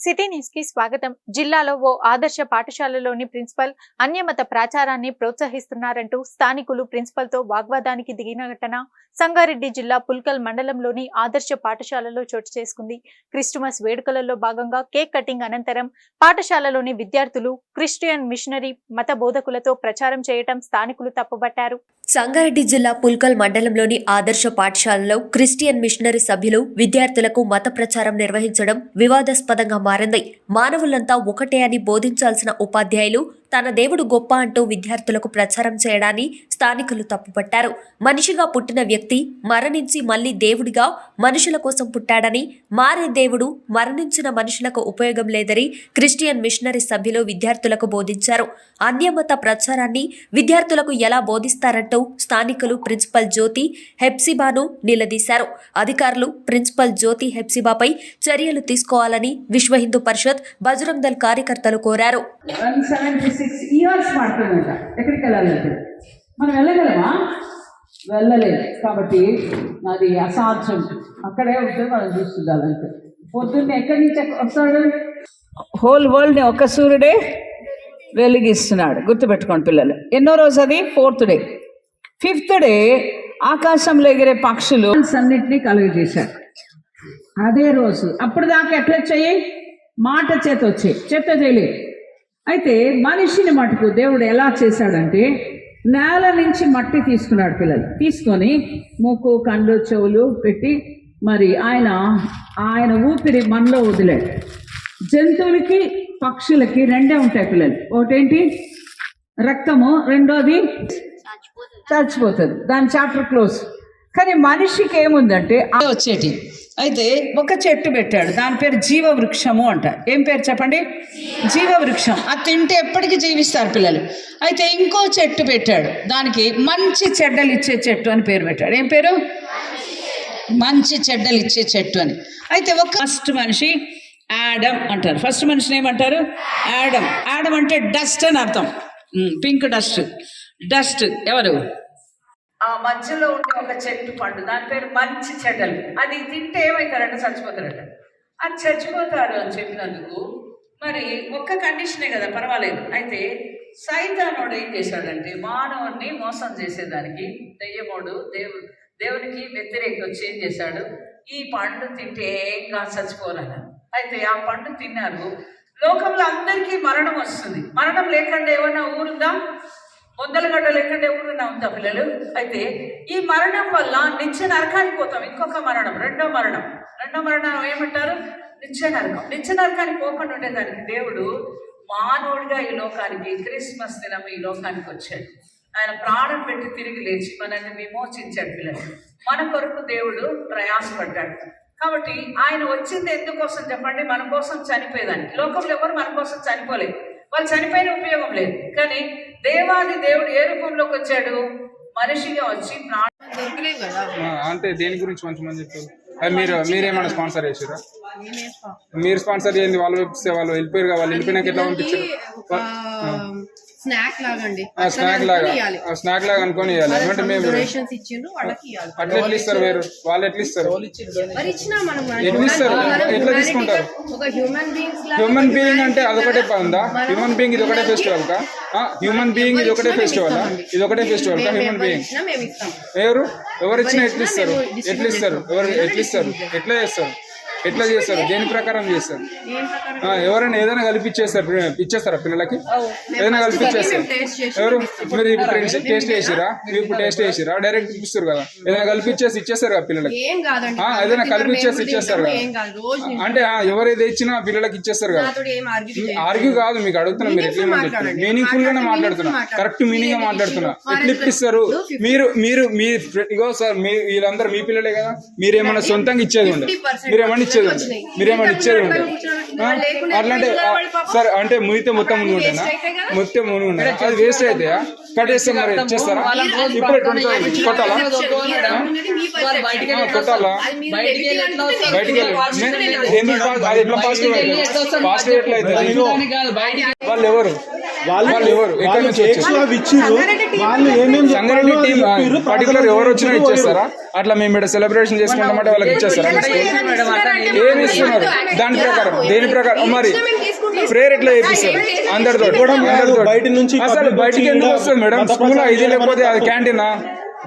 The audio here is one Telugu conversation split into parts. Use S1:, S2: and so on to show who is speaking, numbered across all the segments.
S1: సిటీ న్యూస్కి స్వాగతం. జిల్లాలో ఓ ఆదర్శ పాఠశాలలోని ప్రిన్సిపల్ అన్యమత ప్రాచారాన్ని ప్రోత్సహిస్తున్నారంటూ స్థానికులు ప్రిన్సిపల్తో వాగ్వాదానికి దిగిన ఘటన సంగారెడ్డి జిల్లా పుల్కల్ మండలంలోని ఆదర్శ పాఠశాలలో చోటు చేసుకుంది. క్రిస్టుమస్ వేడుకలలో భాగంగా కేక్ కటింగ్ అనంతరం పాఠశాలలోని విద్యార్థులు క్రిస్టియన్ మిషనరీ మత బోధకులతో ప్రచారం చేయటం స్థానికులు తప్పుబట్టారు.
S2: సంగారెడ్డి జిల్లా పుల్కల్ మండలంలోని ఆదర్శ పాఠశాలలో క్రిస్టియన్ మిషనరీ సభ్యులు విద్యార్థులకు మత ప్రచారం నిర్వహించడం వివాదాస్పదంగా మారింది. మానవులంతా ఒకటే అని బోధించాల్సిన ఉపాధ్యాయులు తన దేవుడు గొప్ప అంటూ విద్యార్థులకు ప్రచారం చేయడాన్ని స్థానికులు తప్పుపట్టారు. మనిషిగా పుట్టిన వ్యక్తి మరణించి మళ్ళీ దేవుడిగా మనుషుల కోసం పుట్టాడని మారే దేవుడు మరణించిన మనుషులకు ఉపయోగం లేదని క్రిస్టియన్ మిషనరీ సభ్యులు విద్యార్థులకు బోధించారు. అన్యమత ప్రచారాన్ని విద్యార్థులకు ఎలా బోధిస్తారంటూ స్థానికులు ప్రిన్సిపల్ జ్యోతి హెప్సిబాను నిలదీశారు. అధికారులు ప్రిన్సిపల్ జ్యోతి హెప్సిబాపై చర్యలు తీసుకోవాలని విశ్వ హిందూ పరిషత్ బజరంగ్ దళ్ కార్యకర్తలు కోరారు.
S3: సిక్స్ ఇయర్స్ పడుతుందంట. ఎక్కడికి వెళ్ళాలంటే మనం వెళ్ళగలమా? వెళ్ళలేదు. కాబట్టి అది అసాధ్యం. అక్కడే ఉంటే మనం చూస్తుండాలంటే. పొద్దున్నే ఎక్కడి నుంచి వస్తాడు హోల్ వరల్డ్ని ఒక్క సూర్యుడే వెలిగిస్తున్నాడు. గుర్తుపెట్టుకోండి పిల్లలు. ఎన్నో రోజు అది ఫోర్త్ డే ఫిఫ్త్ డే ఆకాశంలో ఎగిరే పక్షులు అన్నింటినీ కలుగజేశాడు అదే రోజు. అప్పుడు దాకా ఎట్లా వచ్చాయి? మాట చేత వచ్చాయి. చేత చేయలేదు. అయితే మనిషిని మటుకు దేవుడు ఎలా చేశాడంటే నేల నుంచి మట్టి తీసుకున్నాడు పిల్లలు. తీసుకొని మూకు కళ్ళు చెవులు పెట్టి మరి ఆయన ఆయన ఊపిరి మనలో వదిలాడు. జంతువులకి పక్షులకి రెండే ఉంటాయి పిల్లలు. ఒకటేంటి? రక్తము రెండోది చచ్చిపోతుంది. దాని చాప్టర్ క్లోజ్. కానీ మనిషికి ఏముందంటే వచ్చేటి. అయితే ఒక చెట్టు పెట్టాడు. దాని పేరు జీవ వృక్షము అంట ఏం పేరు చెప్పండి? జీవ వృక్షం అది తింటే ఎప్పటికీ జీవిస్తారు పిల్లలు. అయితే ఇంకో చెట్టు పెట్టాడు. దానికి మంచి చెడ్డలు ఇచ్చే చెట్టు అని పేరు పెట్టాడు. ఏం పేరు? మంచి చెడ్డలు ఇచ్చే చెట్టు అని. అయితే ఒక ఫస్ట్ మనిషి యాడమ్ అంటారు. ఫస్ట్ మనిషిని ఏమంటారు? యాడమ్ యాడమ్ అంటే డస్ట్ అని అర్థం. Pink dust. డస్ట్ ఎవరు? ఆ మధ్యలో ఉండే ఒక చెట్టు పండు దాని పేరు మంచి చెడ్డలు అది తింటే ఏమవుతారంట చచ్చిపోతారట. అది చచ్చిపోతారు అని చెప్పినందుకు మరి ఒక్క కండిషనే కదా పర్వాలేదు. అయితే సైతానోడు ఏం చేశాడంటే మానవుణ్ణి మోసం చేసేదానికి దెయ్యమోడు దేవు దేవునికి వ్యతిరేక వచ్చి ఏం చేశాడు? ఈ పండు తింటే ఇంకా చచ్చిపోరని అయితే ఆ పండు తిన్నారు. లోకంలో అందరికీ మరణం వస్తుంది. మరణం లేకుండా ఏమైనా ఊరుందా? వందలగడ్డ లేకుండా ఎవరున్నా ఉందా పిల్లలు? అయితే ఈ మరణం వల్ల నిత్య నరకానికి పోతాం. ఇంకొక మరణం రెండో మరణం. రెండో మరణం ఏమంటారు? నిత్య నరకం. నిత్య నరకానికి పోకుండా ఉండేదానికి దేవుడు మానవుడిగా ఈ లోకానికి క్రిస్మస్ దినం ఈ లోకానికి వచ్చాడు. ఆయన ప్రాణం పెట్టి తిరిగి లేచి మనల్ని విమోచించాడు పిల్లలు. మన కొరకు దేవుడు ప్రయాసపడ్డాడు. కాబట్టి ఆయన వచ్చింది ఎందుకోసం చెప్పండి? మన కోసం చనిపోయేదానికి. లోకంలో ఎవరు మన కోసం చనిపోలేదు. వాళ్ళు చనిపోయిన ఉపయోగం లేదు. కానీ దేవాది దేవుడు ఏ రూపంలోకి వచ్చాడు? మనిషిగా వచ్చి ప్రాణం
S4: అంటే దేని గురించి కొంచెం మంది చెప్పారు? అది మీరు మీరేమైనా స్పాన్సర్ చేసారా మీరు స్పాన్సర్ చేయండి వాళ్ళు వాళ్ళు వెళ్ళిపోయారు కదా, వాళ్ళు వెళ్ళిపోయినాక ఎట్లా పంపించారు?
S5: స్నాక్ లాగా అండి
S4: స్నాక్ లాగా. స్నాక్ లాగా అనుకొని ఇవ్వాలి మేము
S5: డొనేషన్స్ ఇచ్చిండ్రు వాళ్ళకి ఇవ్వాలి
S4: అట్లా ఎట్లా ఇస్తారు మీరు? వాళ్ళు ఎట్లా ఇస్తారు?
S5: మరి ఇచ్చినా మనం
S4: ఎట్లా ఇస్తారు? ఎట్లా తీసుకుంటారు?
S5: ఒక హ్యూమన్ బీయింగ్స్
S4: హ్యూమన్ బీయింగ్ అంటే అదొకటే ఉందా? హ్యూమన్ బీయింగ్ ఇది ఒకటే ఫెస్టివల్ కా? హ్యూమన్ బీయింగ్ ఇది ఒకటే ఫెస్టివల్ ఇది ఒకటే ఫెస్టివల్ కా? హ్యూమన్ బీయింగ్ ఎవరు ఎవరు? ఇచ్చినా ఎట్లా ఇస్తారు? ఎట్లా ఇస్తారు? ఎవరు ఎట్లా ఇస్తారు? ఎట్లా చేస్తారు? ఎట్లా చేస్తారు? దేని ప్రకారం చేస్తారు? ఎవరైనా ఏదైనా కలిపి ఇచ్చేస్తారు పిల్లలకి? ఏదైనా కలిపి ఇచ్చేస్తారు
S5: టేస్ట్ చేసి
S4: ఎవరు? మీరు ఇప్పుడు టేస్ట్ చేసిరా? మీరు ఇప్పుడు టేస్ట్ చేసిరా? డైరెక్ట్ ఇస్తారు కదా. ఏదైనా కలిపి ఇచ్చేసి ఇచ్చేస్తారు కదా పిల్లలకి? ఏదైనా కలిపి ఇచ్చేసి ఇచ్చేస్తారు కదా. అంటే ఆ, ఎవరు ఏది ఇచ్చినా పిల్లలకి ఇచ్చేస్తారు కదా.
S5: ఆర్గ్యూ
S4: కాదు మీకు అడుగుతున్నా మీరు ఎట్లా. మీనింగ్ఫుల్ గానే మాట్లాడుతున్నా. కరెక్ట్
S5: మీనింగ్గా
S4: మాట్లాడుతున్నా? ఎట్లా ఇప్పిస్తారు? మీరు మీరు మీ ఇగో సార్ మీ వీళ్ళందరూ మీ పిల్లలే కదా. మీరేమన్నా సొంతంగా ఇచ్చేది ఉండే.
S5: 50%
S4: మీరేమన్నా ఇచ్చేది. మీరేమన్నా ఇచ్చేది ఉండే
S5: కూర్చోబెట్టి
S4: ఆ?
S5: వాళ్ళు లేకుండా
S4: అట్లా అంటే
S5: ఎట్లా
S4: ఆ,
S5: వాళ్ళు పాపం?
S4: సార్ అంటే మునితే మొత్తం మునిగి ఉండేనా
S5: waste అవుతాయి కదా?
S4: మొత్తం మునిగి ఉండేనా? అది వేస్ట్ అవుతాయా కట్టేస్తే మరి చేస్తారా? ఇప్పుడే ట్వంటీ కొట్టాలా? కొట్టాలా? బయటికి వెళ్ళి ఎందుకు అది ఎట్లా పాజిటివ్ అయితే పాజిటివ్ ఎట్లా అయితే వాళ్ళు ఎవరు?
S6: వాళ్ళు
S4: వాళ్ళు
S6: కేక్స్ అవి ఇచ్చిర్రు వాళ్ళు ఏమేమి
S4: సంగారెడ్డి టీం పర్టికులర్ ఎవరు వచ్చినా ఇచ్చేస్తారా? అట్లా మేము ఇక్కడ సెలబ్రేషన్ చేసుకుంటామంటే వాళ్ళకి ఇచ్చేస్తారా? ఏమి ఇస్తున్నారు దాని ప్రకారం దేని ప్రకారం? మరి ప్రేయర్ ఎట్లా చేపిస్తారు? అందరితో
S6: బయట నుంచి
S4: అసలు బయటికి ఎందుకు వస్తుంది మేడం? స్కూల్ ఇది లేకపోతే అది క్యాంటీనా?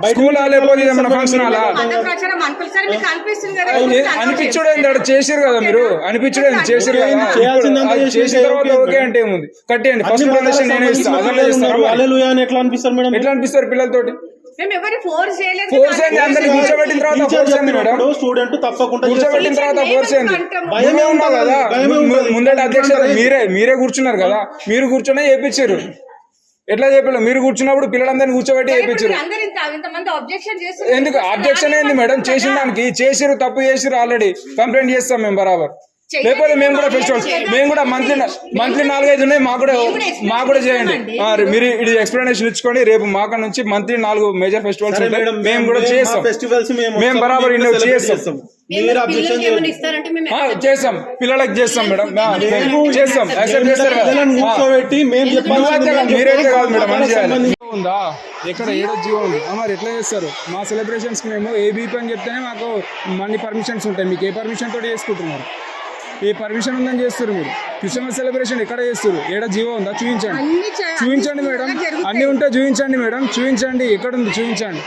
S4: స్కూల్ లేకపోతే ఏమైనా ఫంక్షన్ అనిపించడం అక్కడ చేసారు కదా మీరు? అనిపించడం చేసారు చేసిన తర్వాత
S6: ఓకే
S4: అంటే ఏముంది? కట్టేయండి. ఫస్ట్ డొనేషన్ నేనే ఇస్తాను
S6: ఎట్లా అనిపిస్తారు మేడం?
S4: ఎట్లా అనిపిస్తారు పిల్లలతోటి
S5: మేము ఎవరిని ఫోర్స్ చేయలేదు
S4: ఫోర్స్ ఏంది? అందరిని కూర్చోబెట్టిన తర్వాత
S6: టీచర్
S4: ఫోర్స్ ఏంది మేడం?
S6: చెప్పినప్పుడు స్టూడెంట్ తప్పకుండా
S4: కూర్చోబెట్టిన
S6: చేస్తారు.
S4: తర్వాత ఫోర్స్ ఏంది?
S6: భయమే
S4: భయమే ఉన్నావు కదా. ముందట అధ్యక్షత మీరే మీరే కూర్చున్నారు కదా? మీరు కూర్చొనే చేపించారు ఎట్లా చెప్పారు మీరు కూర్చున్నప్పుడు పిల్లలందరినీ కూర్చోబెట్టి
S5: చేస్తున్నారు.
S4: ఎందుకు? అబ్జెక్షన్ ఏంది మేడం చేసిన దానికి చేసిరు తప్పు చేసిరు ఆల్రెడీ కంప్లైంట్ చేస్తాం మేము బరాబర్. లేకపోతే మేము కూడా ఫెస్టివల్స్ మేము కూడా మంత్లీ మంత్లీ నాలుగైదు ఉన్నాయి మాకు కూడా మాకు కూడా చేయండి. ఆ, మీరు ఇది ఎక్స్ప్లెనేషన్ ఇచ్చుకోండి. రేపు మాక నుంచి మంత్లీ నాలుగు మేజర్ ఫెస్టివల్స్ ఉంటాయి.
S6: మేడం,
S4: మేము కూడా చేస్తాం
S6: మా festivals మేము
S4: బరాబర్ ఇండియా చేస్తాం. చేస్తాం. పిల్లలకి చేస్తాం. మేడం. ఆ, చేస్తాం. యాక్సెప్ట్ చేస్తారు మీరైతే కాదు మేడం అని చేయాలి ఉందా? ఎక్కడ ఏడో జీవో ఉంది? ఆ, మరి ఎట్లా చేస్తారు? మా సెలబ్రేషన్స్ మేము ఏబీపీ అని చెప్తేనే మాకు మన్ని పర్మిషన్స్ ఉంటాయి. మీకు ఏ పర్మిషన్ తోటి చేసుకుంటున్నారు? ఏ పర్మిషన్ ఉందని చేస్తారు మీరు. క్రిస్మస్ సెలబ్రేషన్ ఎక్కడ చేస్తారు ఏడ జీవో ఉందా? చూపించండి చూపించండి మేడం. అన్ని ఉంటే చూపించండి మేడం. చూపించండి ఎక్కడ ఉంది? చూపించండి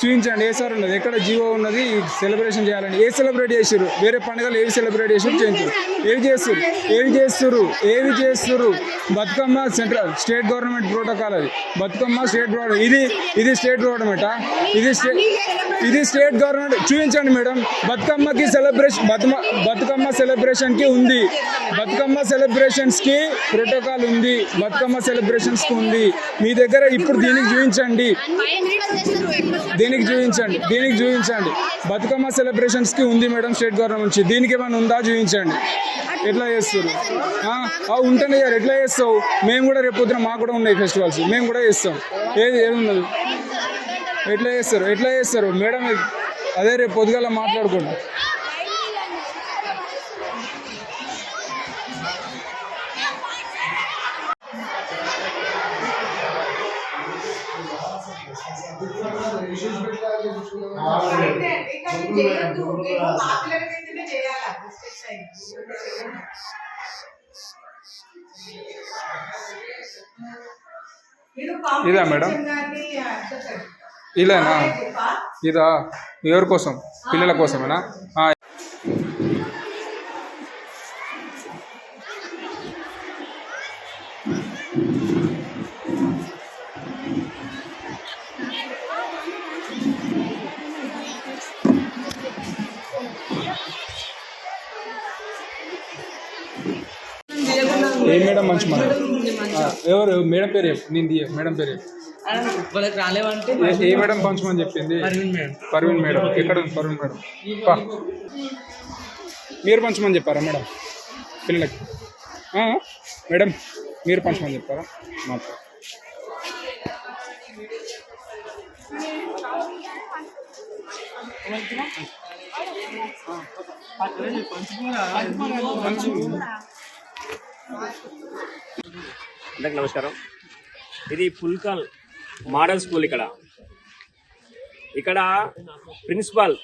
S4: చూపించండి. ఏ సార్ ఉన్నది? ఎక్కడ జీవో ఉన్నది? సెలబ్రేషన్ చేయాలండి ఏ సెలబ్రేట్ చేసారు వేరే పండుగలు ఏవి సెలబ్రేట్ చేసి చేయించారు ఏవి చేస్తారు ఏవి చేస్తారు ఏవి చేస్తారు Bathukamma central state government protocol అది. Bathukamma state government. ఇది ఇది స్టేట్ గవర్నమెంటా? ఇది స్టేట్ ఇది స్టేట్ గవర్నమెంట్. చూపించండి మేడం. బతుకమ్మకి సెలబ్రేషన్ బతుమ బతుకమ్మ సెలబ్రేషన్కి ఉంది. బతుకమ్మ సెలబ్రేషన్స్కి ప్రోటోకాల్ ఉంది. బతుకమ్మ సెలబ్రేషన్స్కి ఉంది. మీ దగ్గర ఇప్పుడు దీనికి చూపించండి. దీనికి చూపించండి దీనికి చూపించండి. బతుకమ్మ సెలబ్రేషన్స్కి ఉంది మేడం స్టేట్ గవర్నమెంట్ నుంచి. దీనికి ఏమైనా ఉందా చూపించండి. ఎట్లా చేస్తారు? ఆ, గారు ఎట్లా చేస్తావు? మేము కూడా రేపు పొద్దున మాకు కూడా ఉన్నాయి ఫెస్టివల్స్ మేము కూడా చేస్తాం. ఏది ఏమున్నది ఎట్లా చేస్తారు? ఎట్లా చేస్తారు? మేడం అదే రేపు పొద్దుగాల మాట్లాడుకోండి. ఇదా మేడం? ఇలానా? ఇదా? ఎవరి కోసం? పిల్లల కోసమేనా? మంచి మాట ఆ, ఎవరు? మేడం పేరు చెప్పు. నేను దియ మేడం పేరు చెప్పు.
S7: వాళ్ళకి రాలేవంటే
S4: ఏ- మేడం పంచమని చెప్పింది? పర్వీన్ మేడం. ఎక్కడ ఉంది పర్వీన్ మేడం. మీరు పంచమని చెప్పారా మేడం? పిల్లలకి. మేడం మీరు పంచమని చెప్పారా? మాకు.
S8: అందరికి నమస్కారం. ఇది పుల్కల్ మోడల్ స్కూల్ ఇక్కడ. ఇక్కడ ప్రిన్సిపాల్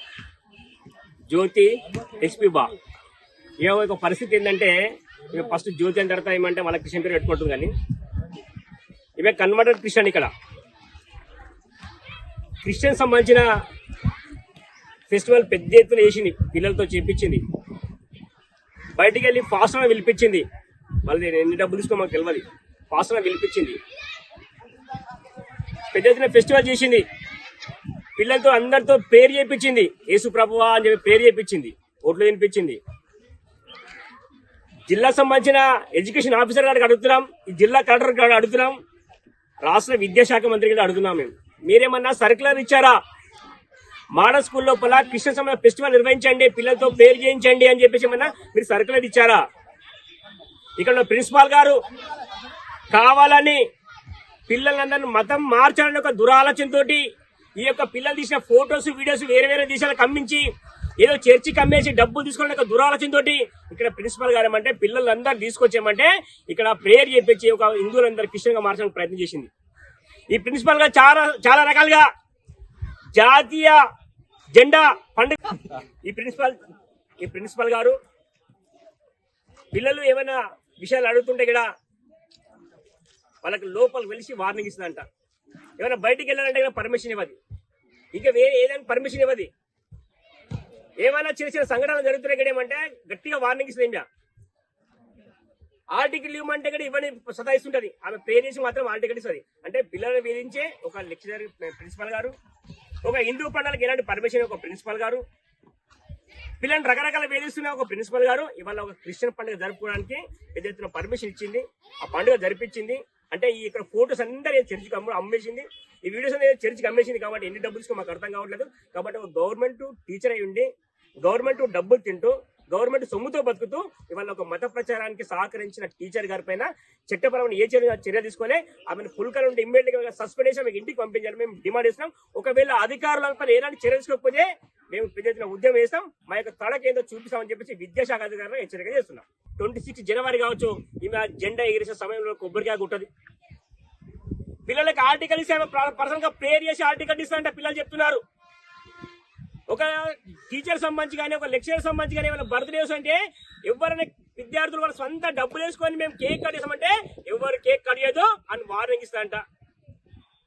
S8: జ్యోతి హెచ్పి బా. ఏ ఒక పరిస్థితి ఏంటంటే ఇక ఫస్ట్ జ్యోతి అని తర్వాత ఏమంటే వాళ్ళ క్రిస్టియన్ పేరు పెట్టుకుంటుంది కానీ ఇవే కన్వర్టెడ్ క్రిస్టియన్ ఇక్కడ. క్రిస్టియన్ సంబంధించిన ఫెస్టివల్ పెద్ద ఎత్తున వేసింది పిల్లలతో చేపించింది. బయటికి వెళ్ళి ఫాస్ట్ పిలిపించింది. మళ్ళీ నేను ఎన్ని డబ్బులు తీసుకో మాకు తెలియాలి ఫాస్ట్గా పిలిపించింది పెద్ద ఎత్తున ఫెస్టివల్ చేసింది. పిల్లలతో అందరితో పేరు చేయించింది యేసు ప్రభువా అని చెప్పి పేరు చేయించింది ఓట్లు వినిపించింది. జిల్లా సంబంధించిన ఎడ్యుకేషన్ ఆఫీసర్ గారికి అడుగుతున్నాం. ఈ జిల్లా కలెక్టర్ గారు అడుగుతున్నాం. రాష్ట్ర విద్యాశాఖ మంత్రి గారు అడుగుతున్నాం మేము. మీరేమన్నా సర్కులర్ ఇచ్చారా? మోడల్ స్కూల్ లోపల కృష్ణ సమయ ఫెస్టివల్ నిర్వహించండి పిల్లలతో పేరు చేయించండి అని చెప్పేసి ఏమన్నా మీరు సర్కులర్ ఇచ్చారా? ఇక్కడ ప్రిన్సిపాల్ గారు కావాలని పిల్లలందరినీ మతం మార్చాలని ఒక దురాలోచనతోటి ఈ యొక్క పిల్లలు తీసిన ఫొటోస్ వీడియోస్ వేరే వేరే దేశాలకు అమ్మించి ఏదో చర్చి కమ్మేసి డబ్బులు తీసుకోవడం ఒక దురాలోచనతోటి ఇక్కడ ప్రిన్సిపల్ గారు ఏమంటే పిల్లలందరూ తీసుకొచ్చామంటే ఇక్కడ ప్రేయర్ చేపించి ఒక హిందువులందరూ క్రిస్టియన్గా మార్చడానికి ప్రయత్నం చేసింది. ఈ ప్రిన్సిపల్ గారు చాలా చాలా రకాలుగా జాతీయ జెండా పండుగ ఈ ప్రిన్సిపల్ ఈ ప్రిన్సిపల్ గారు పిల్లలు ఏమైనా విషయాలు అడుగుతుంటే ఇక్కడ వాళ్ళకి లోపల వెలిసి వార్నింగ్ ఇస్తుందంట. ఏమైనా బయటికి వెళ్ళాలంటే ఇక్కడ పర్మిషన్ ఇవ్వదు. ఇంకా వేరే ఏదైనా పర్మిషన్ ఇవ్వదు. ఏమైనా చిన్న చిన్న సంఘటనలు జరుగుతున్నాయి ఇక్కడ ఏమంటే గట్టిగా వార్నింగ్ ఇస్తుంది ఇంకా ఆర్టికల్ ఇవ్వమంటే కూడా ఇవ్వని సతాయిస్తుంటది. ఆమె పేరెంట్స్ మాత్రం మాత్రం ఆర్టికల్ ఇస్తుంది. అంటే పిల్లల్ని వేధించే ఒక లెక్చరర్ ప్రిన్సిపల్ గారు ఒక హిందూ పండుగలకు ఎలాంటి పర్మిషన్ ఒక ప్రిన్సిపల్ గారు పిల్లల్ని రకరకాల వేధిస్తున్న ఒక ప్రిన్సిపల్ గారు ఇవాళ ఒక క్రిస్టియన్ పండుగ జరుపుకోవడానికి పెద్ద ఎత్తున పర్మిషన్ ఇచ్చింది. ఆ పండుగ జరిపించింది. అంటే ఈ ఇక్కడ ఫోటోస్ అందరూ చర్చికి అమ్ము అమ్మేసింది. ఈ వీడియోస్ అనేది చర్చికి అమ్మేసింది కాబట్టి ఎన్ని డబ్బులు మాకు అర్థం కావట్లేదు. కాబట్టి ఒక గవర్నమెంట్ టీచర్ అయ్యి ఉండి గవర్నమెంట్ డబ్బులు తింటూ గవర్నమెంట్ సొమ్ముతో బతుకుతూ ఇవాళ ఒక మత ప్రచారానికి సహకరించిన టీచర్ గారి పైన చట్టపరమైన ఏ చర్య చర్య తీసుకొని ఆమెను ఫుల్కర్ నుండి ఇమ్మీడియట్గా సస్పెండ్ చేసి మీకు ఇంటికి పంపించాలి మేము డిమాండ్ చేస్తున్నాం. ఒకవేళ అధికారుల పైన ఎలాంటి చర్య తీసుకోకపోతే మేము పెద్ద ఎత్తున ఉద్యమం చేస్తాం. మా యొక్క తడకేందో చూపిస్తామని చెప్పేసి విద్యాశాఖ అధికారులు హెచ్చరిక చేస్తున్నాం. ట్వంటీ సిక్స్ జనవరి కావచ్చు ఈమె జెండా ఎగిరేసే సమయంలో కొబ్బరికాయ ఉంటుంది పిల్లలకి ఆర్టికల్ ఇస్తే ఆమె పర్సనల్గా ప్రేయర్ చేసి ఆర్టికల్ ఇస్తారంటే పిల్లలు చెప్తున్నారు. ఒక టీచర్ సంబంధించి కానీ ఒక లెక్చరర్ సంబంధించి కానీ ఏమైనా బర్త్డేస్ అంటే ఎవరైనా విద్యార్థులు వాళ్ళ సొంత డబ్బులు వేసుకొని మేము కేక్ కట్ చేసామంటే ఎవరు కేక్ కట్ చేయదు అని వార్నింగ్ ఇస్తారంట.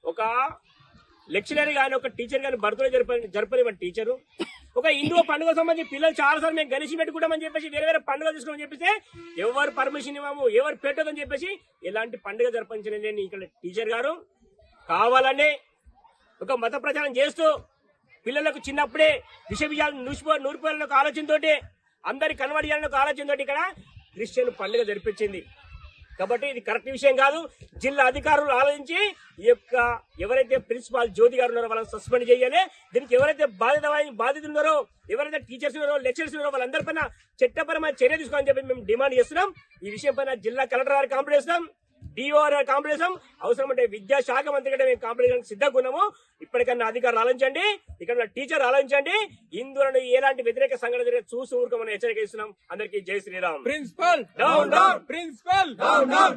S8: ఒక లెక్చరర్ కానీ ఒక టీచర్ కానీ బర్త్డే జరప జరపలేమని టీచరు ఒక హిందూ పండుగ సంబంధించి పిల్లలు చాలాసార్లు మేము గణేష్ పెట్టుకుంటామని చెప్పేసి వేరే వేరే పండుగ తీసుకోమని చెప్పేసి ఎవరు పర్మిషన్ ఇవ్వము ఎవరు పెట్టదని చెప్పేసి ఎలాంటి పండుగ జరపించలేని ఇక్కడ టీచర్ గారు. కావాలని ఒక మత ప్రచారం చేస్తూ పిల్లలకు చిన్నప్పుడే విషవిజయాలు నూసిపో నూరిపోయాలని ఒక ఆలోచనతోటి అందరి కన్వర్ట్ చేయాలని ఒక ఆలోచనతోటి ఇక్కడ క్రిస్టియన్ పండుగ జరిపించింది. కాబట్టి ఇది కరెక్ట్ విషయం కాదు. జిల్లా అధికారులు ఆలోచించి ఈ యొక్క ఎవరైతే ప్రిన్సిపాల్ జ్యోతి గారు ఉన్నారో వాళ్ళని సస్పెండ్ చేయాలి. దీనికి ఎవరైతే బాధిత బాధితులు ఉన్నారో ఎవరైతే టీచర్స్ ఉన్నారో లెక్చరర్స్ ఉన్నారో వాళ్ళందరిపైన చట్టపరమైన చర్య తీసుకోవాలని చెప్పి మేము డిమాండ్ చేస్తున్నాం. ఈ విషయం పైన జిల్లా కలెక్టర్ గారు కంప్లైంట్ చేస్తున్నాం. డిఓ గారి కంప్లైంట్ చేస్తాం అవసరం అంటే విద్యాశాఖ మంత్రి కంటే మేము చేయడానికి సిద్ధంగా ఉన్నాము ఇప్పటికన్నా అధికారులు ఆలోచించండి. ఇక్కడ ఉన్న టీచర్ ఆలోచించండి. హిందువులను ఎలాంటి వ్యతిరేక సంఘటన జరిగే చూసి ఊరుకోమని హెచ్చరిక ఇస్తున్నాం అందరికీ జై శ్రీరామ్.
S4: Principal principal